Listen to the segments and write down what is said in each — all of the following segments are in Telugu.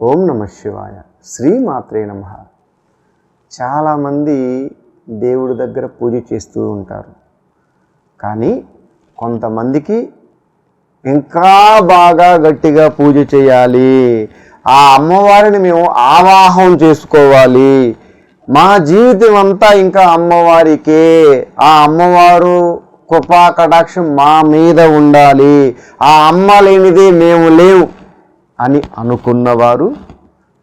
ఓం నమ శివాయ. శ్రీమాత్రే నమ. చాలామంది దేవుడి దగ్గర పూజ చేస్తూ ఉంటారు. కానీ కొంతమందికి ఇంకా బాగా గట్టిగా పూజ చేయాలి. ఆ అమ్మవారిని మేము ఆవాహం చేసుకోవాలి. మా జీవితం అంతా ఇంకా అమ్మవారికే. ఆ అమ్మవారు కృపా కటాక్షం మా మీద ఉండాలి. ఆ అమ్మ లేనిదే మేము లేవు. అని అనుకున్నవారు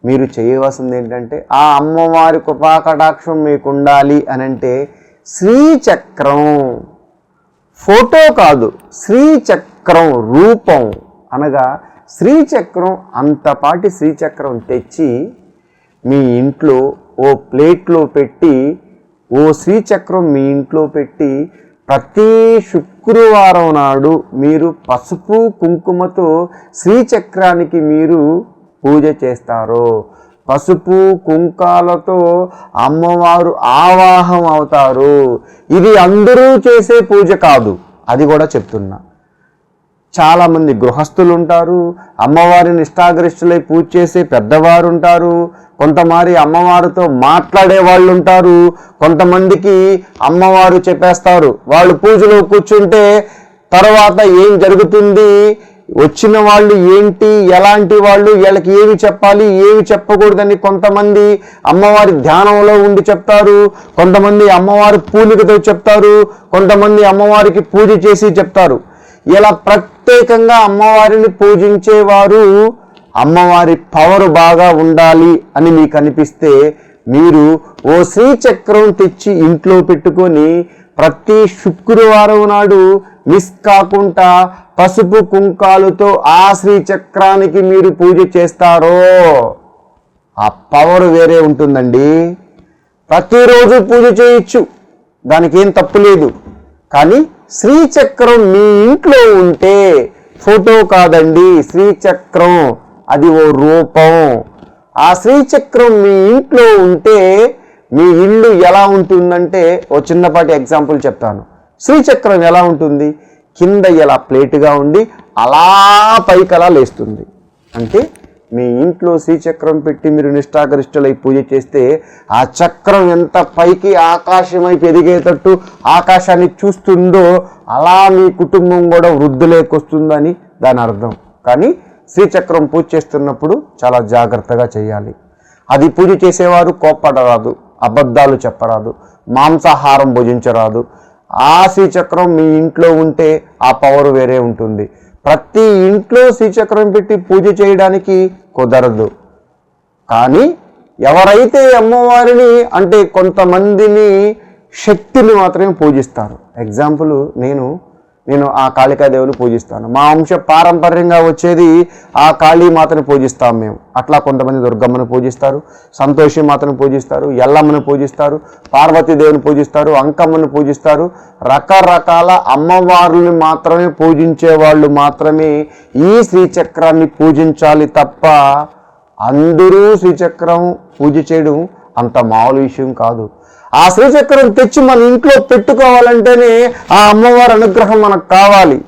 మీరు చేయవలసింది ఏంటంటే ఆ అమ్మవారి కృపాకటాక్షం మీకు ఉండాలి అని అంటే శ్రీచక్రం ఫోటో కాదు శ్రీచక్రం రూపం అనగా శ్రీచక్రం అంతపాటి శ్రీచక్రం తెచ్చి మీ ఇంట్లో ఓ ప్లేట్లో పెట్టి ఓ శ్రీచక్రం మీ ఇంట్లో పెట్టి ప్రతి శుక్రవారం నాడు మీరు పసుపు కుంకుమతో శ్రీచక్రానికి మీరు పూజ చేస్తారు. పసుపు కుంకాలతో అమ్మవారు ఆవాహం అవుతారు. ఇది అందరూ చేసే పూజ కాదు. అది కూడా చెప్తున్నా. చాలామంది గృహస్థులు ఉంటారు అమ్మవారిని ఇష్టాగరిష్ఠులై పూజ చేసే పెద్దవారు ఉంటారు కొంతమంది అమ్మవారితో మాట్లాడే వాళ్ళు ఉంటారు కొంతమందికి అమ్మవారు చెప్పేస్తారు. వాళ్ళు పూజలో కూర్చుంటే తర్వాత ఏం జరుగుతుంది వచ్చిన వాళ్ళు ఏంటి ఎలాంటి వాళ్ళు వీళ్ళకి ఏమి చెప్పాలి ఏమి చెప్పకూడదని కొంతమంది అమ్మవారి ధ్యానంలో ఉండి చెప్తారు కొంతమంది అమ్మవారి పూలికతో చెప్తారు కొంతమంది అమ్మవారికి పూజ చేసి చెప్తారు. ఇలా ప్రత్యేకంగా అమ్మవారిని పూజించేవారు అమ్మవారి పవర్ బాగా ఉండాలి అని మీకు అనిపిస్తే మీరు ఓ శ్రీచక్రం తెచ్చి ఇంట్లో పెట్టుకొని ప్రతి శుక్రవారం నాడు మిస్ కాకుండా పసుపు కుంకాలతో ఆ శ్రీచక్రానికి మీరు పూజ చేస్తారో? ఆ పవర్ వేరే ఉంటుందండి. ప్రతిరోజు పూజ చేయొచ్చు. దానికి ఏం తప్పు లేదు. కానీ శ్రీచక్రం మీ ఇంట్లో ఉంటే ఫోటో కాదండి శ్రీచక్రం. అది ఓ రూపం. ఆ శ్రీచక్రం మీ ఇంట్లో ఉంటే మీ ఇల్లు ఎలా ఉంటుందంటే ఓ చిన్నపాటి ఎగ్జాంపుల్ చెప్తాను. శ్రీచక్రం ఎలా ఉంటుంది? కింద ఇలా ప్లేటుగా ఉండి అలా పైకి అలా లేస్తుంది. అంటే మీ ఇంట్లో శ్రీచక్రం పెట్టి మీరు నిష్ఠాగరిష్ఠులై పూజ చేస్తే ఆ చక్రం ఎంత పైకి ఆకాశం వైపు ఎదిగేటట్టు ఆకాశాన్ని చూస్తుందో అలా మీ కుటుంబం కూడా వృద్ధులేకొస్తుందని దాని అర్థం. కానీ శ్రీచక్రం పూజ చేస్తున్నప్పుడు చాలా జాగ్రత్తగా చేయాలి. అది పూజ చేసేవారు కోప్పడరాదు అబద్ధాలు చెప్పరాదు మాంసాహారం భుజించరాదు. ఆ శ్రీచక్రం మీ ఇంట్లో ఉంటే ఆ పవర్ వేరే ఉంటుంది. ప్రతి ఇంట్లో శ్రీచక్రం పెట్టి పూజ చేయడానికి కుదరదు. కానీ ఎవరైతే అమ్మవారిని అంటే కొంతమందిని శక్తిని మాత్రమే పూజిస్తారు. ఎగ్జాంపుల్ నేను నేను ఆ కాళికాదేవిని పూజిస్తాను. మా వంశ పారంపర్యంగా వచ్చేది ఆ కాళీ మాతను పూజిస్తాం మేము. అట్లా కొంతమంది దుర్గమ్మను పూజిస్తారు సంతోషి మాతను పూజిస్తారు ఎల్లమ్మను పూజిస్తారు పార్వతీదేవిని పూజిస్తారు అంకమ్మను పూజిస్తారు. రకరకాల అమ్మవారుని మాత్రమే పూజించే వాళ్ళు మాత్రమే ఈ శ్రీచక్రాన్ని పూజించాలి తప్ప అందరూ శ్రీచక్రం పూజ చేయడం అంత మామూలు విషయం కాదు. ఆ శ్రీచక్రం తెచ్చి మన ఇంట్లో పెట్టుకోవాలంటేనే ఆ అమ్మవారి అనుగ్రహం మనకు కావాలి.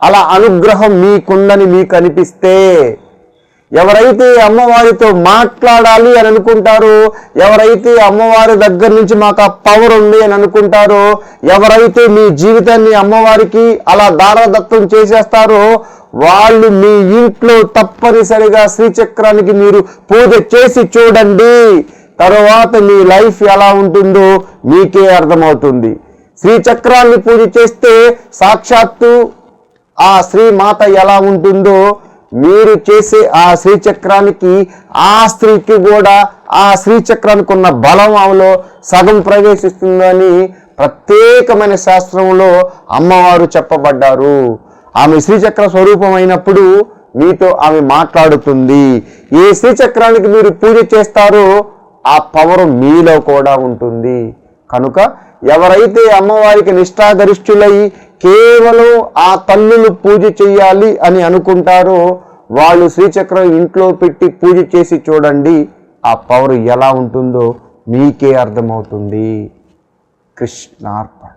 అలా అనుగ్రహం మీకుందని మీకు అనిపిస్తే ఎవరైతే అమ్మవారితో మాట్లాడాలి అని అనుకుంటారో ఎవరైతే అమ్మవారి దగ్గర నుంచి మాకు ఆ పవర్ ఉంది అని అనుకుంటారో ఎవరైతే మీ జీవితాన్ని అమ్మవారికి అలా దారదత్తం చేసేస్తారో వాళ్ళు మీ ఇంట్లో తప్పనిసరిగా శ్రీచక్రానికి మీరు పూజ చేసి చూడండి. తరువాత మీ లైఫ్ ఎలా ఉంటుందో మీకే అర్థమవుతుంది. శ్రీచక్రాన్ని పూజ చేస్తే సాక్షాత్తు ఆ శ్రీమాత ఎలా ఉంటుందో మీరు చేసే ఆ శ్రీచక్రానికి ఆ స్త్రీకి కూడా ఆ శ్రీచక్రానికి ఉన్న బలం ఆమెలో సగం ప్రవేశిస్తుందని ప్రత్యేకమైన శాస్త్రంలో అమ్మవారు చెప్పబడ్డారు. ఆమె శ్రీచక్ర స్వరూపమైనప్పుడు మీతో ఆమె మాట్లాడుతుంది. ఏ శ్రీచక్రానికి మీరు పూజ చేస్తారో ఆ పవర్ మీలో కూడా ఉంటుంది. కనుక ఎవరైతే అమ్మవారికి నిష్ఠాగరిష్ఠులై కేవలం ఆ తల్లులు పూజ చెయ్యాలి అని అనుకుంటారో వాళ్ళు శ్రీచక్రం ఇంట్లో పెట్టి పూజ చేసి చూడండి ఆ పవర్ ఎలా ఉంటుందో మీకే అర్థమవుతుంది. కృష్ణార్పణ.